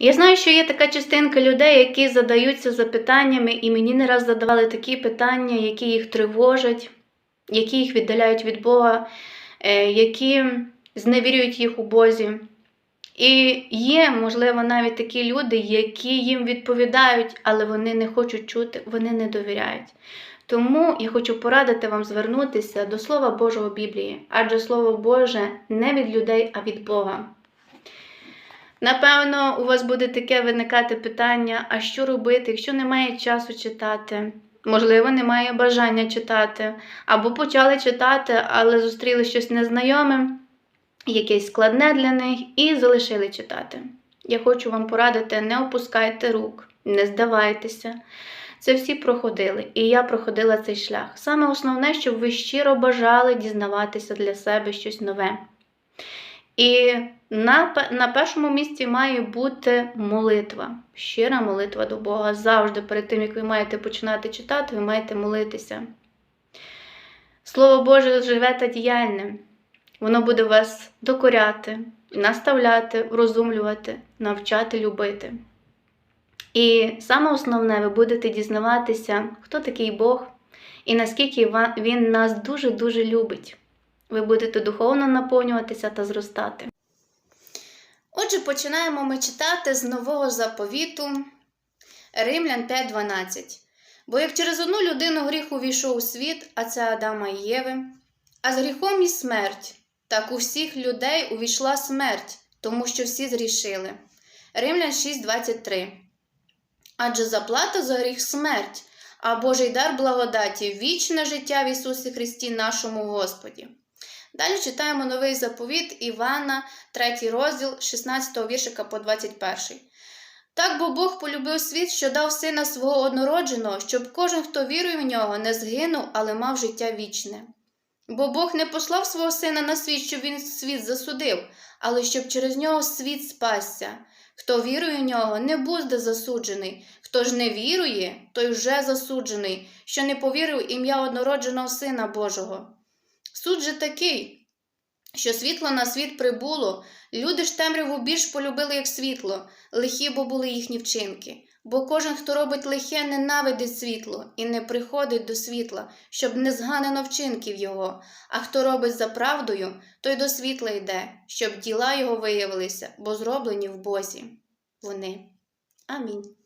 Я знаю, що є така частинка людей, які задаються запитаннями, і мені не раз задавали такі питання, які їх тривожать, які їх віддаляють від Бога, е, які зневірюють їх у Бозі. І є, можливо, навіть такі люди, які їм відповідають, але вони не хочуть чути, вони не довіряють. Тому я хочу порадити вам звернутися до Слова Божого Біблії, адже Слово Боже не від людей, а від Бога. Напевно, у вас буде таке виникати питання: а що робити, якщо немає часу читати? Можливо, немає бажання читати, або почали читати, але зустріли щось незнайоме, якесь складне для них, і залишили читати. Я хочу вам порадити: не опускайте рук, не здавайтеся. Це всі проходили, і я проходила цей шлях. Саме основне, щоб ви щиро бажали дізнаватися для себе щось нове. І на, на першому місці має бути молитва, щира молитва до Бога. Завжди перед тим, як ви маєте починати читати, ви маєте молитися. Слово Боже живе та діяльне. Воно буде вас докоряти, наставляти, врозумлювати, навчати любити. І саме основне, ви будете дізнаватися, хто такий Бог і наскільки Він нас дуже-дуже любить. Ви будете духовно наповнюватися та зростати. Отже, починаємо ми читати з нового заповіту Римлян 5.12. Бо як через одну людину гріх увійшов у світ, а це Адама і Єви, а з гріхом і смерть, так у всіх людей увійшла смерть, тому що всі зрішили. Римлян 6.23. Адже заплата за гріх смерть, а Божий дар благодаті вічне життя в Ісусі Христі нашому Господі. Далі читаємо новий заповіт Івана, 3 розділ, 16 віршика по 21. Так бо Бог полюбив світ, що дав сина свого однородженого, щоб кожен, хто вірує в нього, не згинув, але мав життя вічне. Бо Бог не послав свого сина на світ, щоб він світ засудив, але щоб через нього світ спасся. Хто вірує в нього, не буде засуджений. Хто ж не вірує, той вже засуджений, що не повірив ім'я однородженого Сина Божого. Суд же такий, що світло на світ прибуло, люди ж темряву більш полюбили, як світло, лихі бо були їхні вчинки. Бо кожен, хто робить лихе, ненавидить світло і не приходить до світла, щоб не зганено вчинків його. А хто робить за правдою, той до світла йде, щоб діла його виявилися, бо зроблені в Бозі. Вони. Амінь.